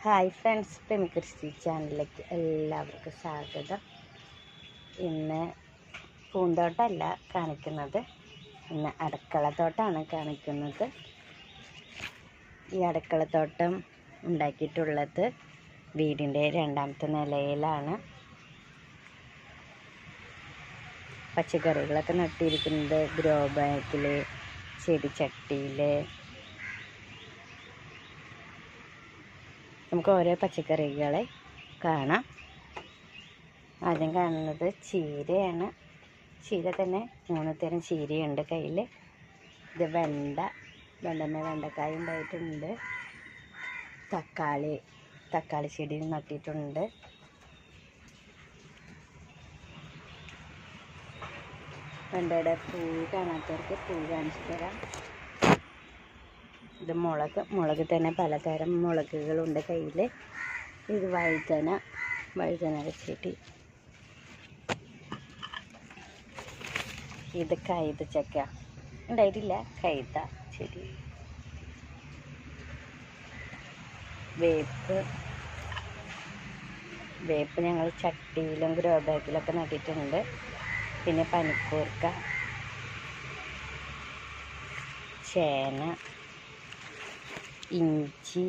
Hi friends പെമിക്രിസ്റ്റി ചാനലിലേക്ക് എല്ലാവർക്കും സ്വാഗതം. ഇന്ന് പൂന്തോട്ടമല്ല കാണിക്കുന്നത്. ഇന്ന് അടുക്കളത്തോട്ടമാണ് കാണിക്കുന്നത്. ഈ അടുക്കളത്തോട്ടം ഉണ്ടാക്കിയിട്ടുള്ളത് വീടിന്റെ രണ്ടാമത്തെ നിലയിലാണ്. പച്ചക്കറികളൊക്കെ നട്ടിരിക്കുന്നത് ഗ്രോ ബാഗിൽ ചെടിച്ചട്ടിയിൽ നമുക്ക് ഓരോ പച്ചക്കറികളെ കാണാം. ആദ്യം കാണുന്നത് ചീരയാണ്. ചീര തന്നെ മൂന്ന് തരം ചീരയുണ്ട് കയ്യിൽ ഇത് വെണ്ട വെണ്ടമ്മ വെണ്ടക്കായ ഉണ്ടായിട്ടുണ്ട്. തക്കാളി തക്കാളി ചെടി നട്ടിട്ടുണ്ട്. വെണ്ടയുടെ പൂ കാണാത്തവർക്ക് പൂ കാണിച്ചു തരാം. ഇത് മുളക് മുളക് തന്നെ പലതരം മുളകുകളുണ്ട് കയ്യിൽ ഇത് വഴുതന വഴുതന വെച്ചിട്ട്. ഇത് കൈത ചക്ക. ഉണ്ടായിട്ടില്ല കൈത ചെടി. വേപ്പ്. വേപ്പ് ഞങ്ങൾ ചട്ടിയിലും ഗ്രോ ബാഗിലൊക്കെ നട്ടിട്ടുണ്ട്. പിന്നെ പനിക്കൂർക്ക. ചേന. ഇഞ്ചി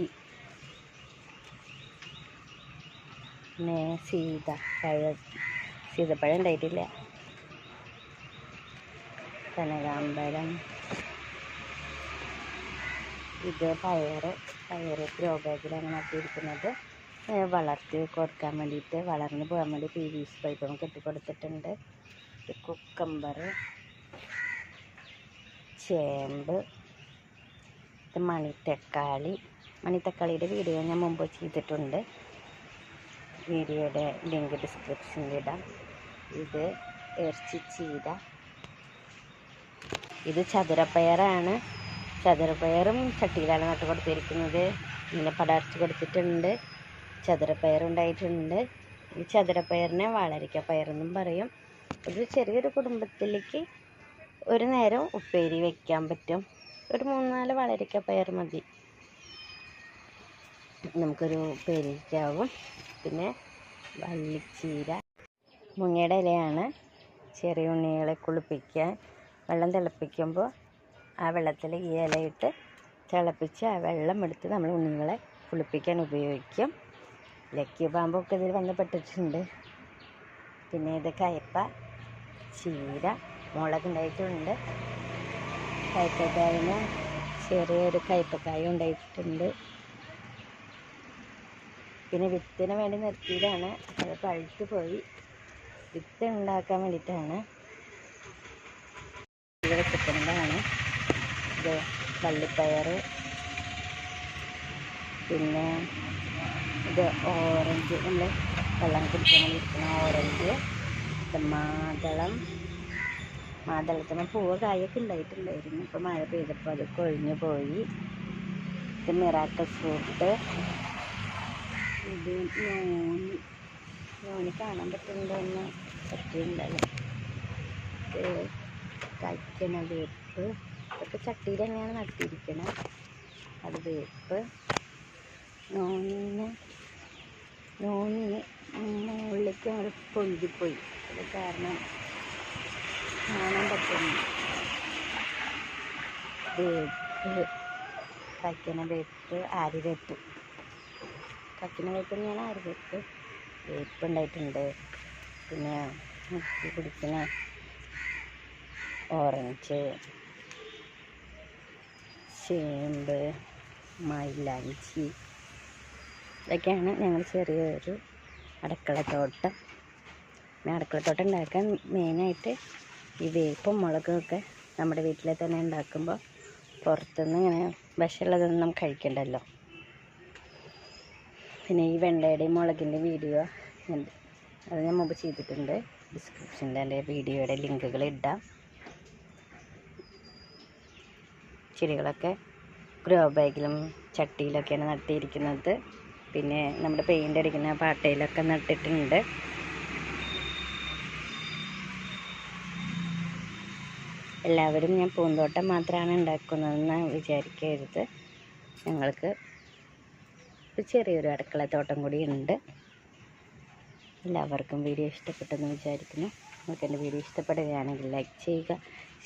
പിന്നെ സീതപ്പഴം പഴം സീതപ്പഴം ഉണ്ടായിട്ടില്ല. കനകാമ്പരം. ഇത് പയറ് പയറ് ഗ്രോ ബാഗിലാണ് നട്ടിരിക്കുന്നത്. വളർത്തി കൊടുക്കാൻ വേണ്ടിയിട്ട് വളർന്നു പോകാൻ വേണ്ടി പി വി സി പൈപ്പും കെട്ടിക്കൊടുത്തിട്ടുണ്ട് കുക്കമ്പർ ചേമ്പ് ഇത് മണിത്തക്കാളി. മണിത്തക്കാളിയുടെ വീഡിയോ ഞാൻ മുമ്പ് ചെയ്തിട്ടുണ്ട്. വീഡിയോയുടെ ലിങ്ക് ഡിസ്ക്രിപ്ഷനിൽ ഇടാം. ഇത് ഇറച്ചി ചീര. ഇത് ചതുരപ്പയറാണ്. ചതുരപ്പയറും ചട്ടിയിലാണ് നട്ട് കൊടുത്തിരിക്കുന്നത്. ഇങ്ങനെ പടർച്ച് കൊടുത്തിട്ടുണ്ട്. ചതുരപ്പയറുണ്ടായിട്ടുണ്ട്. ഈ ചതുരപ്പയറിനെ വളരിക്ക പയറെന്നും പറയും. ഒരു ചെറിയൊരു കുടുംബത്തിലേക്ക് ഒരു നേരം ഉപ്പേരി വെക്കാൻ പറ്റും. ഒരു മൂന്നാൽ വളരിക്ക പയർ മതി. നമുക്കൊരു പെരിക്കാവും. പിന്നെ വള്ളിച്ചീര മുങ്ങയുടെ ഇലയാണ്. ചെറിയ ഉണ്ണികളെ കുളിപ്പിക്കാൻ വെള്ളം തിളപ്പിക്കുമ്പോൾ ആ വെള്ളത്തിൽ ഈ ഇലയിട്ട് തിളപ്പിച്ച് ആ വെള്ളം എടുത്ത് നമ്മൾ ഉണ്ണികളെ കുളിപ്പിക്കാൻ ഉപയോഗിക്കും. ലക്കി പാമ്പൊക്കെ ഇതിൽ വന്ന് പെട്ടിട്ടുണ്ട് പിന്നെ ഇത് കയ്പ ചീര മുളക് ഉണ്ടായിട്ടുണ്ട്. കയ്പക്കായന് ചെറിയൊരു കയ്പക്കായ ഉണ്ടായിട്ടുണ്ട്. പിന്നെ വിത്തിന് വേണ്ടി നിർത്തിയതാണ്. അത് പഴുത്ത് പോയി. വിത്ത് ഉണ്ടാക്കാൻ വേണ്ടിയിട്ടാണ്. ഇത് വെച്ചിട്ടുള്ളതാണ്. ഇത് വള്ളിപ്പയർ പിന്നെ ഇത് ഓറഞ്ച്. നമ്മൾ വെള്ളം കുടിക്കാൻ ഓറഞ്ച്. ഇത് മാതളം. മാതളത്തിന് പൂവ് കായൊക്കെ ഉണ്ടായിട്ടുണ്ടായിരുന്നു. ഇപ്പോൾ മഴ പെയ്തപ്പോൾ അത് കൊഴിഞ്ഞു പോയി. ഇത് മിറാക്കൽ ഫ്രൂട്ട്. ഇത് നോനി നോനി കാണാൻ പറ്റുന്നുണ്ടോ എന്ന് പറ്റിയിട്ടുണ്ടല്ലോ ഇത് കഴിക്കണ വേപ്പ്. ഇതൊക്കെ ചട്ടിയിൽ തന്നെയാണ് നട്ടിരിക്കണത് അത് വേപ്പ്. നോനിന് നോനി മുകളിലേക്ക് അങ്ങോട്ട് പൊന്തിപ്പോയി. അത് കാരണം കാണാൻ പറ്റുന്നു കക്കന വേപ്പ് ആര്യവേപ്പ് കക്കിന വേപ്പ് തന്നെയാണ് ആര്യവേപ്പ് വേപ്പ്. ഉണ്ടായിട്ടുണ്ട്. പിന്നെ മുക്കി പിടിക്കുന്ന ഓറഞ്ച് ചേമ്പ് മൈലാഞ്ചി. ഇതൊക്കെയാണ് ഞങ്ങൾ ചെറിയൊരു അടുക്കളത്തോട്ടം. അടുക്കളത്തോട്ടം ഉണ്ടാക്കാൻ മെയിനായിട്ട് ഈ വേപ്പും മുളകൊക്കെ നമ്മുടെ വീട്ടിലെ തന്നെ ഉണ്ടാക്കുമ്പോൾ പുറത്തുനിന്ന് ഇങ്ങനെ വിഷമുള്ളതൊന്നും കഴിക്കണ്ടല്ലോ. പിന്നെ ഈ വെണ്ടയുടെയും മുളകിന്റെയും വീഡിയോ ഉണ്ട് അത് ഞാൻ മുമ്പ് ചെയ്തിട്ടുണ്ട്. ഡിസ്ക്രിപ്ഷനിൽ എന്റെ വീഡിയോയുടെ ലിങ്കുകൾ ഇടാം. ചെടികളൊക്കെ ഗ്രോ ബാഗിലും ചട്ടിയിലൊക്കെയാണ് നട്ടിരിക്കുന്നത്. പിന്നെ നമ്മുടെ പെയിന്റ് അടിക്കുന്ന പാട്ടയിലൊക്കെ നട്ടിട്ടുണ്ട്. എല്ലാവരും ഞാൻ പൂന്തോട്ടം മാത്രമാണ് ഉണ്ടാക്കുന്നതെന്ന് വിചാരിക്കരുത്. ഞങ്ങൾക്ക് ചെറിയൊരു അടുക്കളത്തോട്ടം കൂടി ഉണ്ട് എല്ലാവർക്കും വീഡിയോ ഇഷ്ടപ്പെട്ടെന്ന് വിചാരിക്കുന്നു. നിങ്ങൾക്ക് എന്റെ വീഡിയോ ഇഷ്ടപ്പെടുകയാണെങ്കിൽ ലൈക്ക് ചെയ്യുക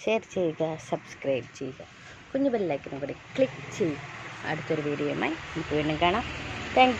ഷെയർ ചെയ്യുക സബ്സ്ക്രൈബ് ചെയ്യുക. കുഞ്ഞു ബെല്ലൈക്കിനും കൂടി ക്ലിക്ക് ചെയ്യുക അടുത്തൊരു വീഡിയോയുമായി നമുക്ക് വീണ്ടും കാണാം. താങ്ക്